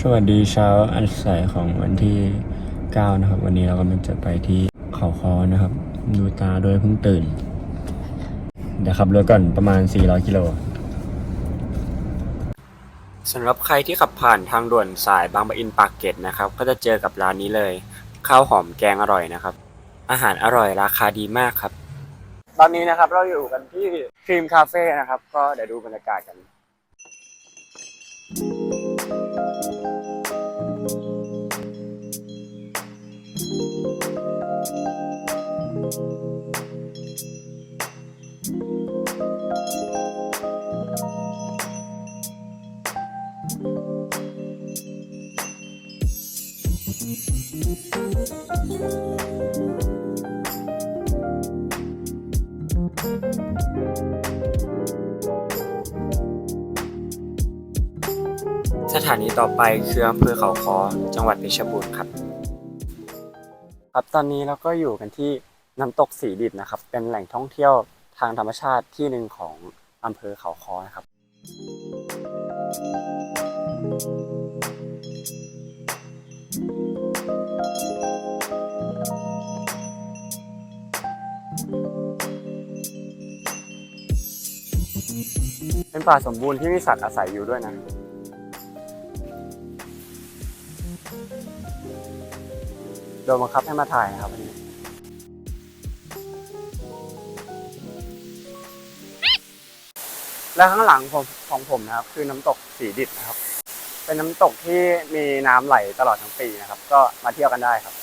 สวัสดีเช้าอันสายของวันที่ 9 นะครับ วันนี้เรากำลังจะไปที่เขาคอนะครับ ดูตาด้วยเพิ่งตื่น เดี๋ยวขับรถก่อนประมาณ 400 กิโลสำหรับใครที่ขับผ่านทางด่วนสายบางปะอินปากเกร็ดนะครับ ก็จะเจอกับร้านนี้เลย ข้าวหอมแกงอร่อยนะครับ อาหารอร่อยราคาดีมากครับ ตอนนี้นะครับเราอยู่กันที่ครีมคาเฟ่นะครับ ก็เดี๋ยวดูบรรยากาศกันสถ ต่อไปคืออำเภอเขาคอจังหวัดเพชรบูรณ์ครับ ครับตอนนี้เราก็อยู่กันที่น้ำตกสีดิบนะครับ เป็นแหล่งท่องเที่ยวทางธรรมชาติที่หนึ่งของอำเภอเขาคอนะครับ เป็นป่าสมบูรณ์ที่มีสัตว์อาศัยอยู่ด้วยนะ นบังคับให้มาถ่ายครับวันนี้และข้างหลังผมของผมนะครับ คือน้ำตกสีดิบนะครับ เป็นน้ำตกที่มีน้ำไหลตลอดทั้งปีนะครับ ก็มาเที่ยวกันได้ครับ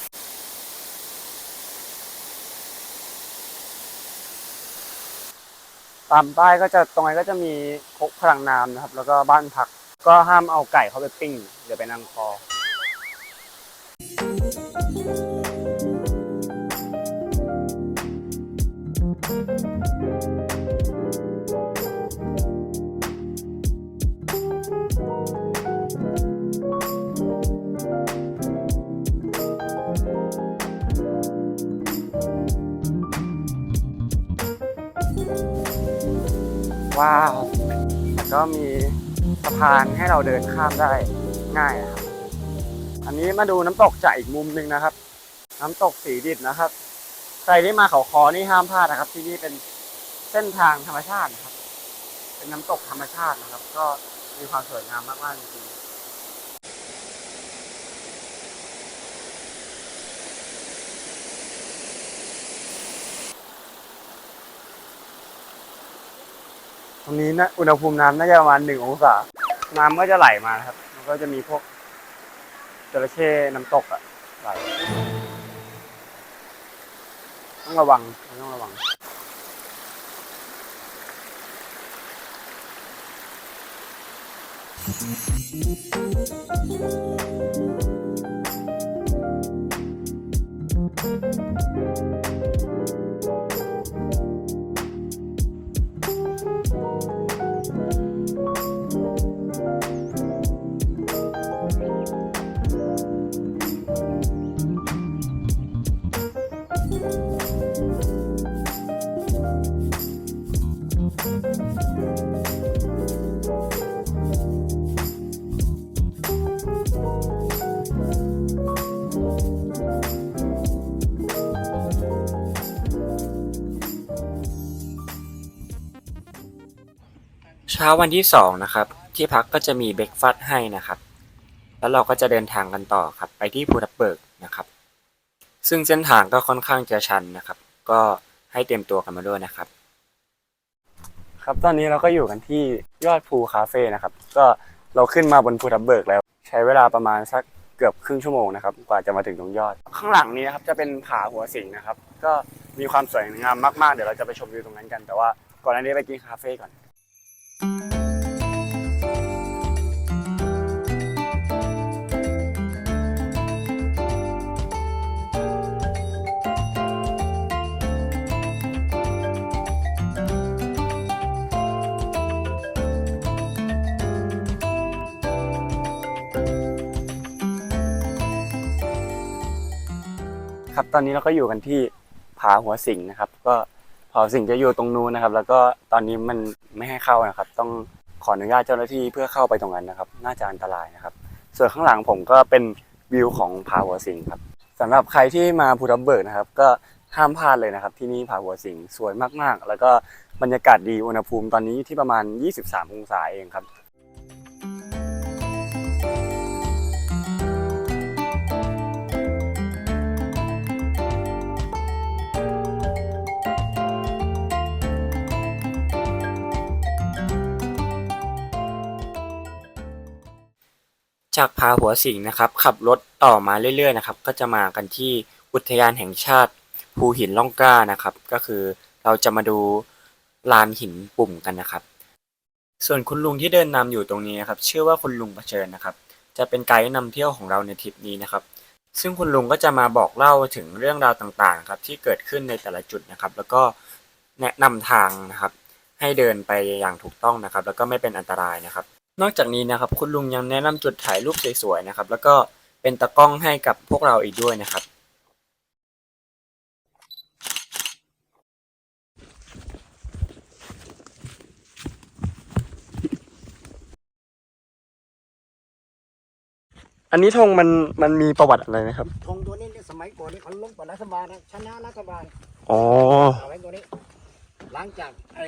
ตามป้ายก็จะตรงนี้นก็จะมีคกพลังน้ำนะครับ แล้วก็บ้านพัก ก็ห้ามเอาไก่เข้าไปปิ้งเดี๋ยวไปนั่งคอ ว้าวแล้วก็มีสะพานให้เราเดินข้ามได้ง่ายนะครับ อันนี้มาดูน้ำตกจากอีกมุมหนึ่งนะครับ น้ำตกสีดิบนะครับ ใครที่มาเขาคอนี่ห้ามพลาดนะครับ ที่นี่เป็นเส้นทางธรรมชาติครับ เป็นน้ำตกธรรมชาตินะครับ ก็มีความสวยงามมากๆจริงๆตรงนี้นะอุณหภูมิน้ำน่าจะประมาณหนึ่งองศา น้ำก็จะไหลมาครับ มันก็จะมีพวก จระเข้น้ำตกอะไหลต้องระวังต้องระวังเช้าวันที่สองนะครับ ที่พักก็จะมีเบรกฟาสต์ให้นะครับ แล้วเราก็จะเดินทางกันต่อครับ ไปที่ภูทับเบิกนะครับ ซึ่งเส้นทางก็ค่อนข้างจะชันนะครับ ก็ให้เตรียมตัวกันมาด้วยนะครับ ครับตอนนี้เราก็อยู่กันที่ยอดภูคาเฟ่นะครับ ก็เราขึ้นมาบนภูทับเบิกแล้ว ใช้เวลาประมาณสักเกือบครึ่งชั่วโมงนะครับ กว่าจะมาถึงตรงยอด ข้างหลังนี้นะครับจะเป็นผาหัวสิงนะครับ ก็มีความสวยงามมากๆ เดี๋ยวเราจะไปชมวิวตรงนั้นกัน แต่ว่าก่อนหน้านี้ไปกินคาเฟ่ก่อน ครับตอนนี้เราก็อยู่กันที่ผาหัวสิงนะครับ ก็ ผาสิงจะอยู่ตรงนู้นนะครับ แล้วก็ตอนนี้มันไม่ให้เข้านะครับ ต้องขออนุญาตเจ้าหน้าที่เพื่อเข้าไปตรงนั้นนะครับ น่าจะอันตรายนะครับ ส่วนข้างหลังผมก็เป็นวิวของผาหัวสิงครับสำหรับใครที่มาภูทับเบิกนะครับ ก็ห้ามพลาดเลยนะครับ ที่นี่ผาหัวสิงสวยมากๆ แล้วก็บรรยากาศดีอุณหภูมิตอนนี้ที่ประมาณ 23 องศาเองครับ จากพาหัวสิงนะครับขับรถต่อมาเรื่อยๆนะครับก็จะมากันที่อุทยานแห่งชาติภูหินล่องกล้านะครับ ก็คือเราจะมาดูลานหินปุ่มกันนะครับ ส่วนคุณลุงที่เดินนำอยู่ตรงนี้นะครับชื่อว่าคุณลุงเผชิญนะครับ จะเป็นไกด์นำเที่ยวของเราในทริปนี้นะครับ ซึ่งคุณลุงก็จะมาบอกเล่าถึงเรื่องราวต่างๆครับที่เกิดขึ้นในแต่ละจุดนะครับ แล้วก็แนะนำทางนะครับ ให้เดินไปอย่างถูกต้องนะครับ แล้วก็ไม่เป็นอันตรายนะครับ นอกจากนี้นะครับคุณลุงยังแนะนำจุดถ่ายรูปสวยๆนะครับ แล้วก็เป็นตากล้องให้กับพวกเราอีกด้วยนะครับ อันนี้ธงมันมันมีประวัติอะไรนะครับธงตัวนี้เนี่ยสมัยก่อนนี่เขาลงกับรัฐบาลนะชนะรัฐบาลอ๋อเอาไว้ตัวนี้หลังจากไอ้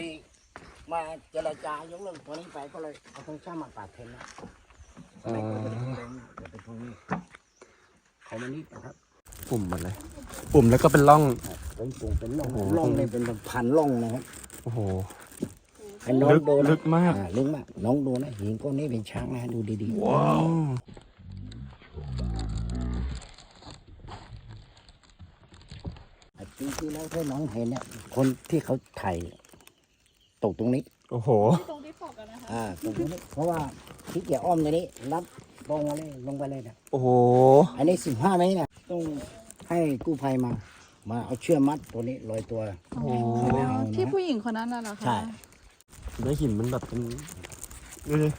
มาเจรจายกเลิกตัวนี้ไปก็เลยเอาธงชาติมาปากเทนนะสมัยก่อนเป็นธงแดงเดี๋ยวเป็นธงนี้เขามานิดนะครับปุ่มมันเลย ปุ่มแล้วก็เป็นร่อง เป็นปุ่มเป็นร่องโอ้โห ร่องนี่เป็นพันร่องนะครับโอ้โหให้น้องลึกดูนะลึกมาก อ่ลึกมากน้องดูนะหินก้อนนี้เป็นช้างนะดูดีๆ ว้าวจริงๆแล้วถ้าน้องเห็นเนี่ยคนที่เขาถ่าย ตกตรงนี้ โอ้โหตรงที่ปกอะนะคะ อ่าตรงนี้ เพราะว่าที่เกี่ยวอ้อมในนี้รับตรงมาเลยลงไปเลยนะโอ้โห อันนี้สิบห้าเมตรนะต้องให้กู้ภัยมา มาเอาเชือกมัดตัวนี้ลอยตัว โอ้โหไม่เอานะที่ผู้หญิงคนนั้นน่ะเหรอคะใช่ แล้วหินมันแบบเป็นดูดิ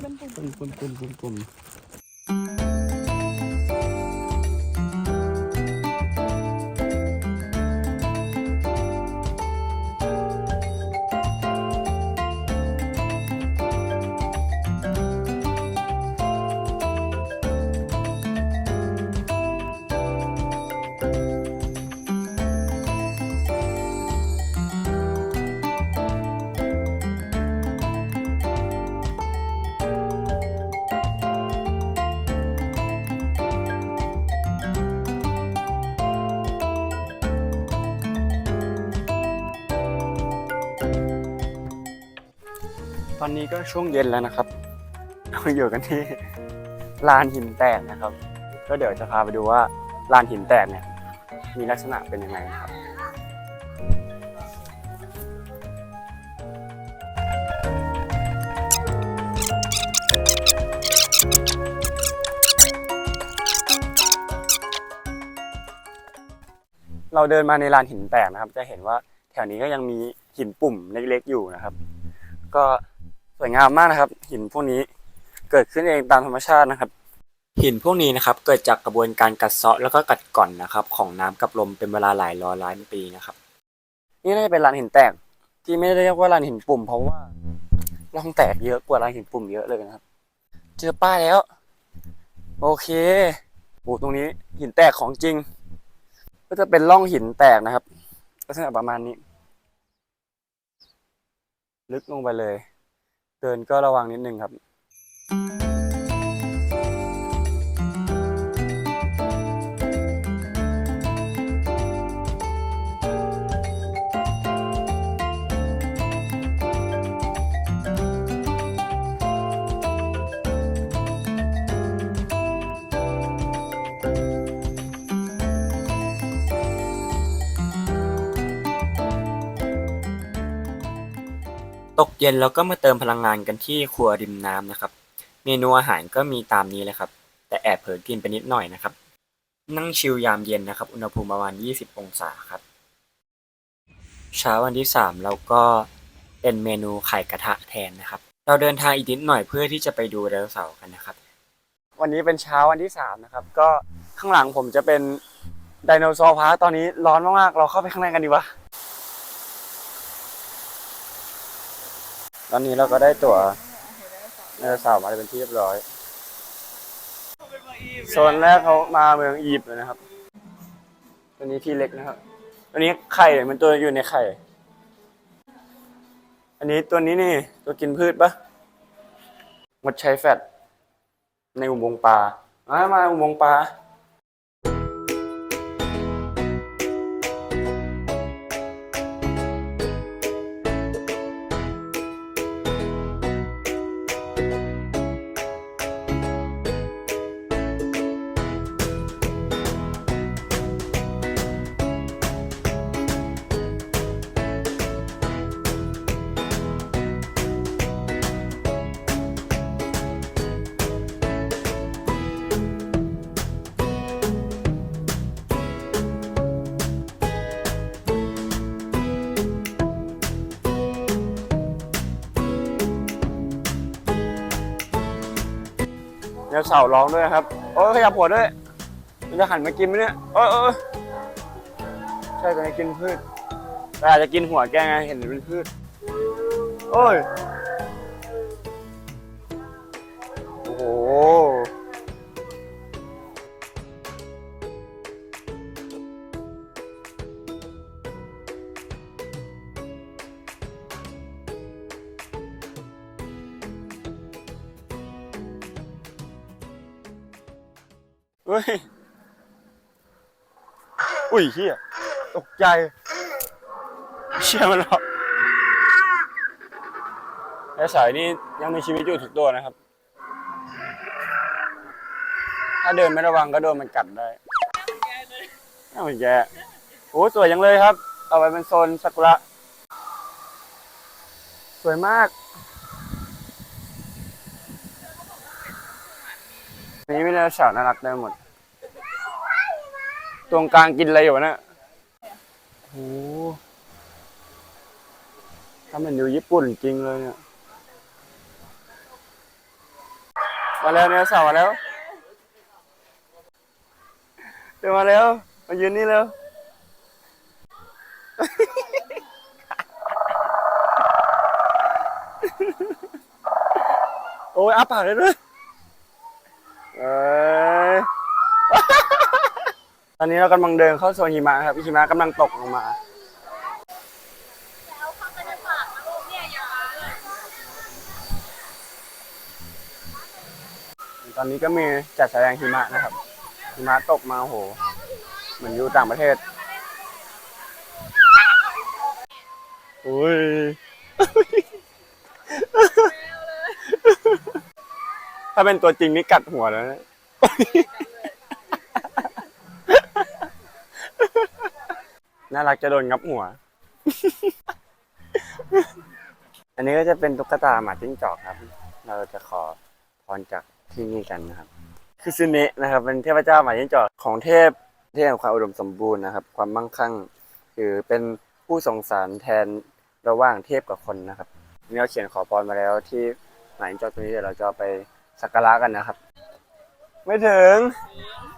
เป็นปุ่ม เป็นกลมกลมกลมก ตอนนี้ก็ช่วงเย็นแล้วนะครับเราอยู่กันที่ลานหินแตกนะครับ ก็เดี๋ยวจะพาไปดูว่าลานหินแตกเนี่ยมีลักษณะเป็นยังไงนะครับเราเดินมาในลานหินแตกนะครับ จะเห็นว่าแถวนี้ก็ยังมีหินปุ่มเล็กๆอยู่นะครับ ก็ วยงามมากนะครับ หินพวกนี้เกิดขึ้นเองตามธรรมชาตินะครับ หินพวกนี้นะครับเกิดจากกระบวนการกัดเซาะแล้วก็กัดกร่อนนะครับ ของน้ำกับลมเป็นเวลาหลายร้อยล้านปีนะครับ นี่น่าจะเป็นลานหินแตกที่ไม่ได้เรียกว่าลานหินปุ่ม เพราะว่าร่องแตกเยอะกว่าลานหินปุ่มเยอะเลยนะครับ เจอป้าแล้ว โอเคโอ้ตรงนี้หินแตกของจริง ก็จะเป็นร่องหินแตกนะครับลักษณะประมาณนี้ ลึกลงไปเลย เดินก็ระวังนิดนึงครับ กเย็นเราก็มาเติมพลังงานกันที่ครัวริมน้ำนะครับ เมนูอาหารก็มีตามนี้เลยครับ แต่แอบเผลอกินไปนิดหน่อยนะครับ นั่งชิลยามเย็นนะครับ อุณหภูมิประมาณ 20 องศาครับ เช้าวันที่ 3 เราก็เป็นเมนูไข่กระทะแทนนะครับ เราเดินทางอีกนิดหน่อยเพื่อที่จะไปดูไดโนเสาร์กันนะครับ วันนี้เป็นเช้าวันที่ 3 นะครับ ก็ข้างหลังผมจะเป็นไดโนเสาร์พาร์คตอนนี้ร้อนมากๆ เราเข้าไปข้างในกันดีกว่า ตอนนี้เราก็ได้ตั๋วไดโนเสาร์มาเป็นที่เรียบร้อย โซนแรกเขามาเมืองอียิปต์เลยนะครับ ตัวนี้ที่เล็กนะครับ ตัวนี้ไข่มันตัวอยู่ในไข่ อันนี้ตัวนี้นี่ตัวกินพืชปะงดใช้แฟตในอุโมงค์ปลามามาอุโมงค์ปลา เดี๋ยวเสาร้องด้วยครับโอ้ยขยับหัวด้วย มันจะหันมากินไหมเนี่ยเอ้ยโอ้ยใช่ตัวนี้กินพืชแต่อาจจะกินหัวแกไงเห็นเป็นพืชโอ้ยโอ้โห ฮ้ย อุ้ยเฮียตกใจ เชี่ยมันหรอกไอ้สายนี่ยังมีชีวิตอยู่ทุกตัวนะครับ ถ้าเดินไม่ระวังก็โดนมันกัดได้น่าเหมือนแกโอ้สวยยังเลยครับต่อไปเป็นโซนซากุระ สวยมาก นี้ไม่ได้ฉาน่ารักได้หมด ตรงกลางกินอะไรอยู่วะเนี่ยโอ้โหถ้ามันอยู่ญี่ปุ่นจริงเลยเนี่ย มาแล้วเนี่ยสาวมาแล้วเดี๋ยวมาแล้ว มายืนนี่แล้วโอ้ยอ้าปากเลยด้วย เอ้ย ต อนนี้เรากำลังเดินเข้าโซนหิมะครับหิมะกำลังตกลงมา ตอนนี้ก็มีจัดแสดงหิมะนะครับ หิมะตกมาโอ้โหเหมือนอยู่ต่างประเทศอุ้ยถ้าเป็นตัวจริงนี่กัดหัวแล้วนะ น่ารักจะโดนงับหัว อันนี้ก็จะเป็นตุ๊กตาหมาจิ้งจอกครับ เราจะขอพรจากที่นี่กันนะครับ คือซึเนะนะครับ เป็นเทพเจ้าหมาจิ้งจอกของเทพเทพแห่งความอุดมสมบูรณ์นะครับ ความมั่งคั่ง คือเป็นผู้สงสารแทนระหว่างเทพกับคนนะครับนี่เราเขียนขอพรมาแล้วที่หมาจิ้งจอกตัวนี้เดี๋ยวเราจะเอาไปสักการะกันนะครับ ไม่ถึง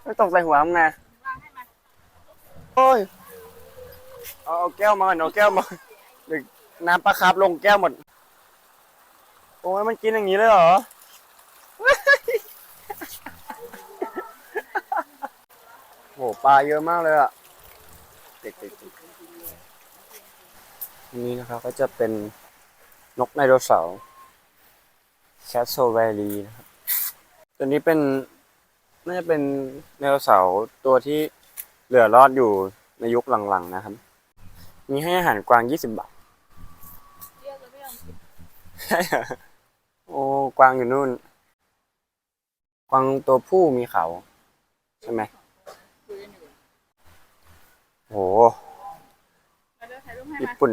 ไม่ตกใส่หัวมึงไงโอ้ย เอาแก้วมาก่อนเอาแก้วมาเดี๋ยวน้ำปลาคาร์ฟลงแก้วหมด โอ้ยมันกินอย่างนี้เลยเหรอ โหปลาเยอะมากเลยอะเด็กๆอันนี้นะครับก็จะเป็นนกไดโนเสาร์แคสโซแวลีนะครับตัวนี้เป็นน่าจะเป็นไดโนเสาร์ตัวที่เหลือรอดอยู่ในยุคหลังๆนะครับ มีให้อาหารกวางยี่สิบบาทใช่เหรอโอ้กวางอยู่นู่น กวางตัวผู้มีเขา ใช่ไหมโหญี่ปุ่น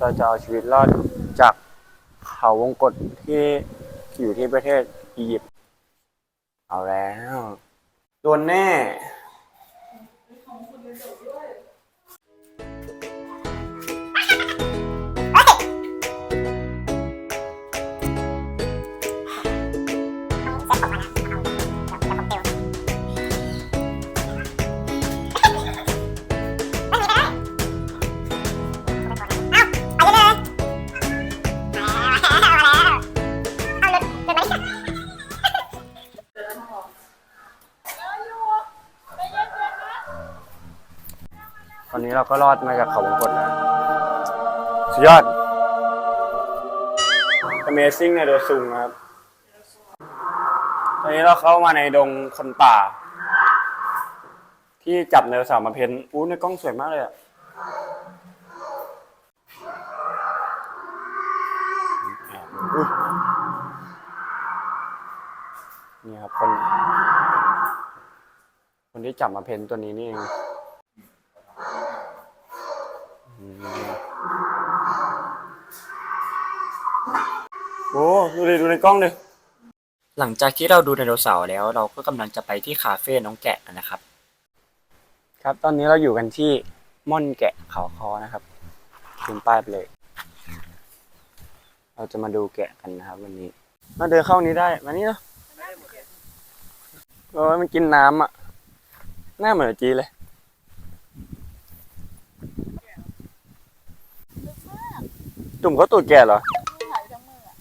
เราจะเอาชีวิตรอดจากเขาวงกฏที่อยู่ที่ประเทศอียิปต์เอาแล้วโดนแน่ อนนี้เราก็รอดมาจากเขาวงกตนะ สุดยอด Amazing ในโดซุงนะครับ ตอนนี้เราเข้ามาในดงคนป่า ที่จับไดโนเสาร์มาเพ้นอู้ในกล้องสวยมากเลยอะนี่ครับคน คนที่จับมาเพ้นตัวนี้นี่เองอืม โอ้ดูดิดูในกล้องดิหลังจากที่เราดูไดโนเสาร์แล้ว เราก็กำลังจะไปที่คาเฟ่น้องแกะกันนะครับ ครับ ตอนนี้เราอยู่กันที่ม่อนแกะเขาคอนะครับขึ้นป้ายไปเลย เราจะมาดูแกะกันนะครับ วันนี้ มาเดินเข้านี้ได้มานี่เนาะโอ้ยมันกินน้ำอะ หน้าเหมือนจีเลย ตุ่มเขาตูดแก่เหรอถ่ายทั้งมืออะ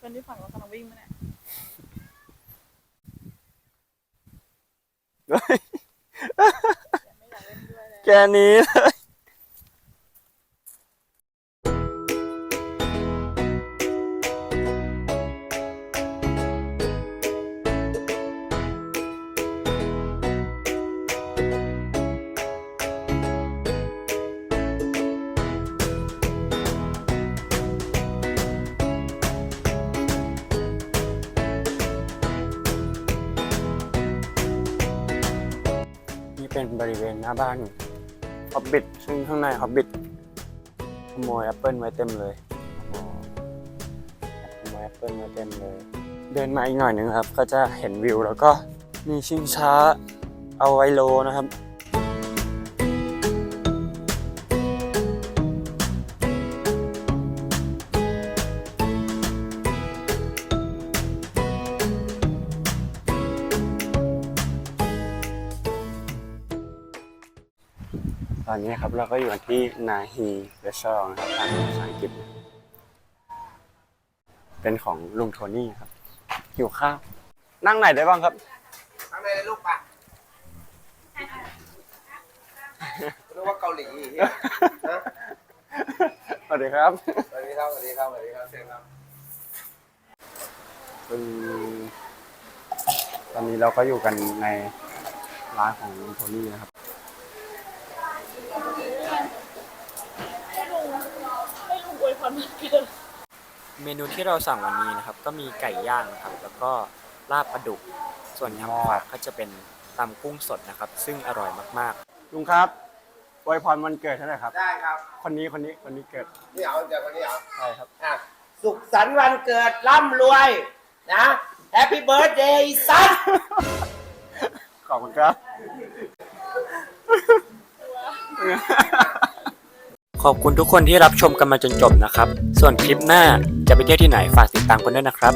คนที่ฝั่งเรากำลังวิ่งมาเนี่ยเฮ้ยไม่อยากเล่นด้วยเลยแกนี้เลย เป็นบริเวณหน้าบ้านฮอบบิทซึ่งข้างในฮอบบิทขโมยแอปเปิลไว้เต็มเลยขโมยแอปเปิลไว้เต็มเลย เดินมาอีกหน่อยหนึ่งครับ ก็จะเห็นวิวแล้วก็มีชิงช้าเอาไว้โลนะครับ อนนี้ครับเราก็อยู่กันที่นาฮีเรสซอร์นะครับทางภาษาอังกฤษ เป็นของลุงโทนี่ครับหิวข้าวนั่งไหนได้บ้างครับ ทำไมลูกปะนึกว่าเกาหลีเหี้ยนะสวัสดีครับ สวัสดีครับสวัสดีครับสวัสดีครับเชิญครับอืมตอนนี้เราก็อยู่กันในร้านของลุงโทนี่นะครับ ให้ลุง ให้ลุงอวยพรวันเกิดเมนูที่เราสั่งวันนี้นะครับ ก็มีไก่ย่างนะครับ แล้วก็ลาบปลาดุก ส่วนยำผักก็จะเป็นตำกุ้งสดนะครับ ซึ่งอร่อยมากๆลุงครับอวยพรวันเกิดเท่าไหร่ครับ ได้ครับ คนนี้คนนี้คนนี้เกิดนี่เอาเดี๋ยวคนนี้เอาใช่ครับ อะสุขสันต์วันเกิดร่ำรวย นะแฮปปี้เบิร์ดเดย์ซันขอบคุณครับ ขอบคุณทุกคนที่รับชมกันมาจนจบนะครับ ส่วนคลิปหน้าจะไปเที่ยวที่ไหนฝากติดตามกันด้วยนะครับ